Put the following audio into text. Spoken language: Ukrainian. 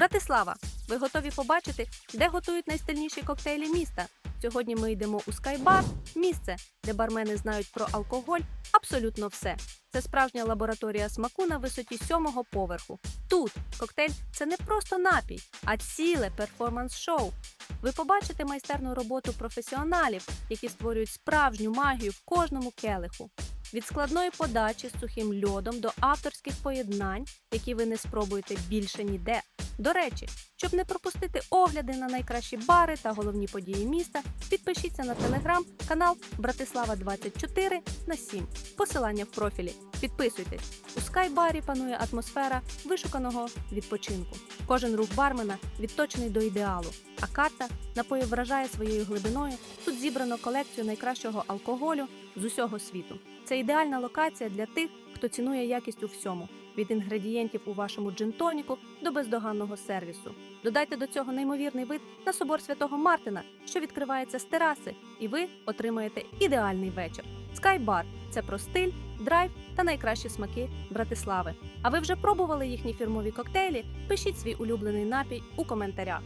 Братислава, ви готові побачити, де готують найстильніші коктейлі міста? Сьогодні ми йдемо у Скайбар, місце, де бармени знають про алкоголь абсолютно все. Це справжня лабораторія смаку на висоті сьомого поверху. Тут коктейль це не просто напій, а ціле перформанс-шоу. Ви побачите майстерну роботу професіоналів, які створюють справжню магію в кожному келиху. Від складної подачі з сухим льодом до авторських поєднань, які ви не спробуєте більше ніде. До речі, щоб не пропустити огляди на найкращі бари та головні події міста, підпишіться на телеграм-канал Братислава 24 на 7. Посилання в профілі. Підписуйтесь. У скайбарі панує атмосфера вишуканого відпочинку. Кожен рух бармена відточений до ідеалу, а карта напою вражає своєю глибиною. Тут зібрано колекцію найкращого алкоголю з усього світу. Це ідеальна локація для тих, хто цінує якість у всьому від інгредієнтів у вашому джинтоніку до бездоганного сервісу. Додайте до цього неймовірний вид на собор святого Мартина, що відкривається з тераси, і ви отримаєте ідеальний вечір. Скайбар це про стиль, драйв та найкращі смаки Братислави. А ви вже пробували їхні фірмові коктейлі? Пишіть свій улюблений напій у коментарях.